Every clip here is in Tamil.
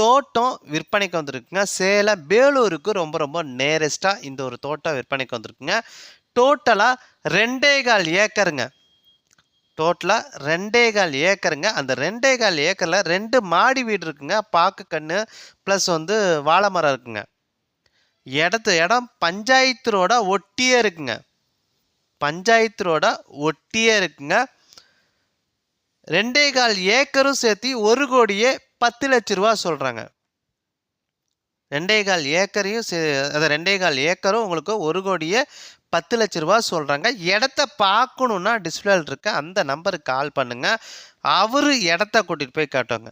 தோட்டம் விற்பனைக்கு வந்திருக்குங்க. சேலம் வேலூருக்கு ரொம்ப ரொம்ப நேரஸ்ட்டாக இந்த ஒரு தோட்டம் விற்பனைக்கு வந்திருக்குங்க. டோட்டலாக ரெண்டே கால் ஏக்கருங்க. டோட்டலாக ரெண்டே கால் ஏக்கருங்க. அந்த ரெண்டே கால் ஏக்கரில் ரெண்டு மாடி வீடு இருக்குங்க. பாக்கு கன்று ப்ளஸ் வந்து வாழை மரம் இருக்குங்க. இடத்து இடம் பஞ்சாயத்து ரோட ஒட்டியே இருக்குங்க. பஞ்சாயத்து ரோட ஒட்டியே இருக்குங்க. ரெண்டே கால் ஏக்கரும் சேர்த்து ஒரு கோடியே பத்து லட்ச ரூபா சொல்கிறாங்க ரெண்டே கால் ஏக்கரையும் சே அது ரெண்டே கால் ஏக்கரும் உங்களுக்கு ஒரு கோடியே பத்து லட்ச ரூபா சொல்கிறாங்க இடத்த பார்க்கணுன்னா டிஸ்பிளேல் இருக்க அந்த நம்பருக்கு கால் பண்ணுங்கள் அவர் இடத்த கூட்டிகிட்டு போய் காட்டுவாங்க.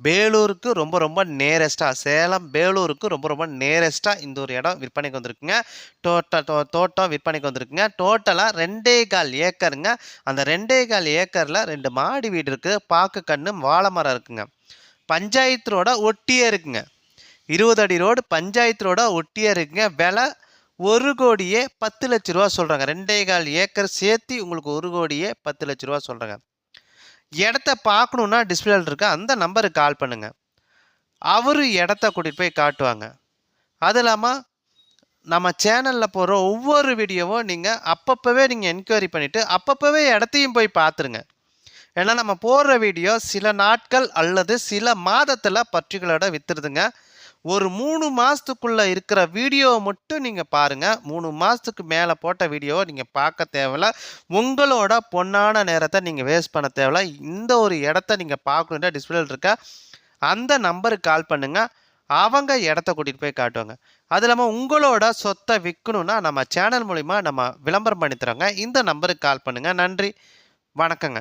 பேலூருக்கு ரொம்ப ரொம்ப நேரஸ்ட்டாக சேலம் பேலூருக்கு ரொம்ப ரொம்ப நேரஸ்ட்டாக இந்த ஒரு இடம் விற்பனைக்கு வந்திருக்குங்க. டோட்ட தோ தோட்டம் விற்பனைக்கு வந்திருக்குங்க. டோட்டலாக ரெண்டே கால் ஏக்கருங்க. அந்த ரெண்டே கால் ஏக்கரில் ரெண்டு மாடி வீடு இருக்குது பாக்கு கன்று வாழை மரம் இருக்குங்க. பஞ்சாயத்து ரோட ஒட்டியே இருக்குங்க. இருபது அடி ரோடு பஞ்சாயத்து ரோட ஒட்டியே இருக்குங்க. விலை ஒரு கோடியே பத்து லட்ச ரூபா சொல்கிறாங்க ரெண்டே கால் ஏக்கர் சேர்த்து உங்களுக்கு ஒரு கோடியே பத்து லட்ச ரூபா சொல்கிறாங்க இடத்த பார்க்கணுன்னா டிஸ்பிளேல இருக்க. அந்த நம்பருக்கு கால் பண்ணுங்க. அவர் இடத்த கூட்டிகிட்டு போய் காட்டுவாங்க. அது இல்லாமல் நம்ம சேனலில் போகிற ஒவ்வொரு வீடியோவும் நீங்கள் அப்பப்போவே நீங்கள் என்கொயரி பண்ணிவிட்டு அப்பப்போவே இடத்தையும் போய் பார்த்துருங்க. ஏன்னா நம்ம போடுற வீடியோ சில நாட்கள் அல்லது சில மாதத்தில் பர்டிகுலராக விற்றுருதுங்க ஒரு மூணு மாதத்துக்குள்ளே இருக்கிற வீடியோவை மட்டும் நீங்கள் பாருங்கள் மூணு மாதத்துக்கு மேலே போட்ட வீடியோவை நீங்கள் பார்க்க தேவையில்ல. உங்களோட பொன்னான நேரத்தை நீங்கள் வேஸ்ட் பண்ண தேவையில்ல. இந்த ஒரு இடத்த நீங்கள் பார்க்கணுன்ற டிஸ்பிளேல இருக்க அந்த நம்பருக்கு கால் பண்ணுங்கள் அவங்க இடத்த கூட்டிகிட்டு போய் காட்டுவாங்க. அது இல்லாமல் உங்களோட சொத்தை விற்கணுன்னா நம்ம சேனல் மூலிமா நம்ம விளம்பரம் பண்ணித்தரோங்க. இந்த நம்பருக்கு கால் பண்ணுங்கள் நன்றி. வணக்கங்க.